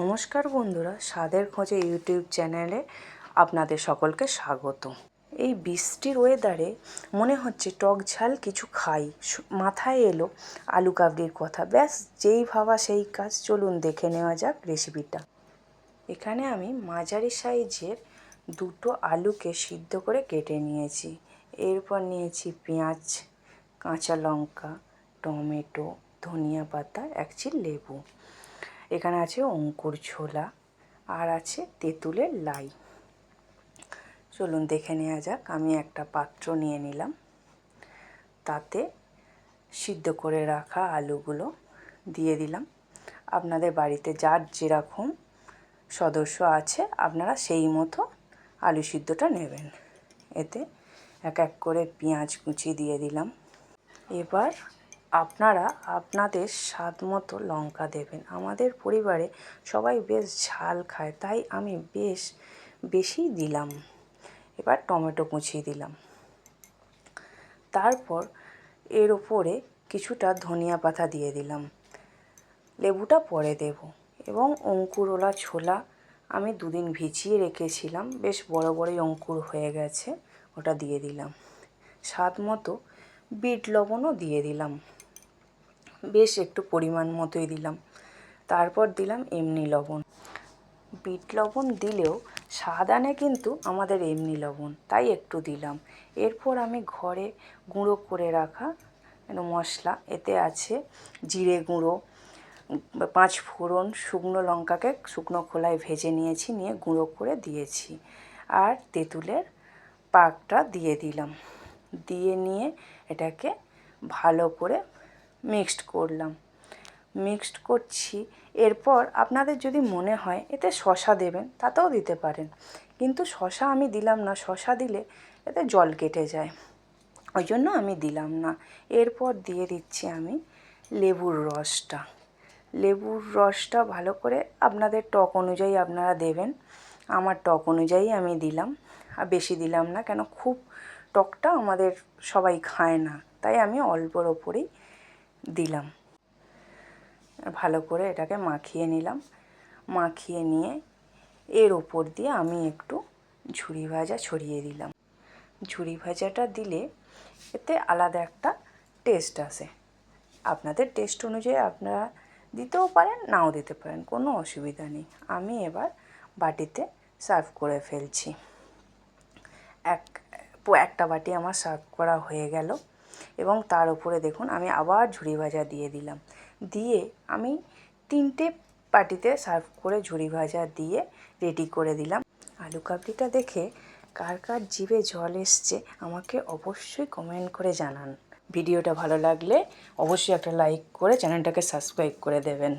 নমস্কার বন্ধুরা, স্বাদের খোঁজে ইউটিউব চ্যানেলে আপনাদের সকলকে স্বাগত। এই বৃষ্টির ওয়েদারে মনে হচ্ছে টক ঝাল কিছু খাই। মাথায় এলো আলু কাবলির কথা। ব্যাস, যেই ভাবা সেই কাজ। চলুন দেখে নেওয়া যাক রেসিপিটা এখানে আমি মাঝারি সাইজের দুটো আলুকে সিদ্ধ করে কেটে নিয়েছি। এরপর নিয়েছি পেঁয়াজ, কাঁচা লঙ্কা, টমেটো, ধনিয়া পাতা, এক চিল লেবু। এখানে আছে অঙ্কুর ছোলা, আর আছে তেঁতুলের লাই। চলুন দেখে নেওয়া যাক, আমি একটা পাত্র নিয়ে নিলাম। তাতে সিদ্ধ করে রাখা আলুগুলো দিয়ে দিলাম। আপনাদের বাড়িতে যার যেরকম সদস্য আছে, আপনারা সেই মতো আলু সিদ্ধটা নেবেন। এতে এক এক করে পেঁয়াজ কুচি দিয়ে দিলাম। এবার আপনারা আপনাদের স্বাদ মতো লঙ্কা দেবেন। আমাদের পরিবারে সবাই বেশ ঝাল খায়, তাই আমি বেশ বেশি দিলাম। এবার টমেটো কুচি দিলাম। তারপর এর ওপরে কিছুটা ধনিয়া পাতা দিয়ে দিলাম। লেবুটা পরে দেব এবং অঙ্কুরওলা ছোলা আমি দুদিন ভিজিয়ে রেখেছিলাম, বেশ বড় বড়ই অঙ্কুর হয়ে গেছে, ওটা দিয়ে দিলাম। স্বাদ মতো বিট লবণও দিয়ে দিলাম। বেশ একটু পরিমাণ মতোই দিলাম। তারপর দিলাম এমনি লবণ। বিট লবণ দিলেও স্বাদ আনে কিন্তু আমাদের এমনি লবণ, তাই একটু দিলাম। এরপর আমি ঘরে গুঁড়ো করে রাখা মশলা, এতে আছে জিরে গুঁড়ো, পাঁচ ফোড়ন, শুকনো লঙ্কাকে শুকনো খোলায় ভেজে নিয়েছি, নিয়ে গুঁড়ো করে দিয়েছি। আর তেঁতুলের পাকটা দিয়ে দিলাম। দিয়ে নিয়ে এটাকে ভালো করে মিক্সড করলাম। মিক্সড করছি, এরপর আপনাদের যদি মনে হয় এতে শশা দেবেন, তাতেও দিতে পারেন। কিন্তু শশা আমি দিলাম না, শশা দিলে এতে জল কেটে যায়। ওই জন্য আমি দিলাম না। এরপর দিয়ে দিচ্ছি আমি লেবুর রসটা। লেবুর রসটা ভালো করে আপনাদের টক অনুযায়ী আপনারা দেবেন। আমার টক অনুযায়ী আমি দিলাম। আর বেশি দিলাম না কেন, খুব টকটা আমাদের সবাই খায় না। তাই আমি অল্পর ওপরেই দিলাম। ভালো করে এটাকে মাখিয়ে নিলাম। মাখিয়ে নিয়ে এর ওপর দিয়ে আমি একটু ঝুরি ভাজা ছড়িয়ে দিলাম। ঝুরি ভাজাটা দিলে এতে আলাদা একটা টেস্ট আসে। আপনাদের টেস্ট অনুযায়ী আপনারা দিতেও পারেন, নাও দিতে পারেন, কোনো অসুবিধা নেই। আমি এবার বাটিতে সার্ভ করে ফেলছি। এক, একটা বাটি আমার সার্ভ করা হয়ে গেল। এবং তার উপরে দেখুন আমি আবার ঝুড়ি ভাজা দিয়ে দিলাম। দিয়ে আমি তিনটে বাটিতে সার্ভ করে ঝুড়ি ভাজা দিয়ে রেডি করে দিলাম। আলু কাবলিটা দেখে কার কার জিভে জল এসছে আমাকে অবশ্যই কমেন্ট করে জানান। ভিডিওটা ভালো লাগলে অবশ্যই একটা লাইক করে চ্যানেলটাকে সাবস্ক্রাইব করে দেবেন।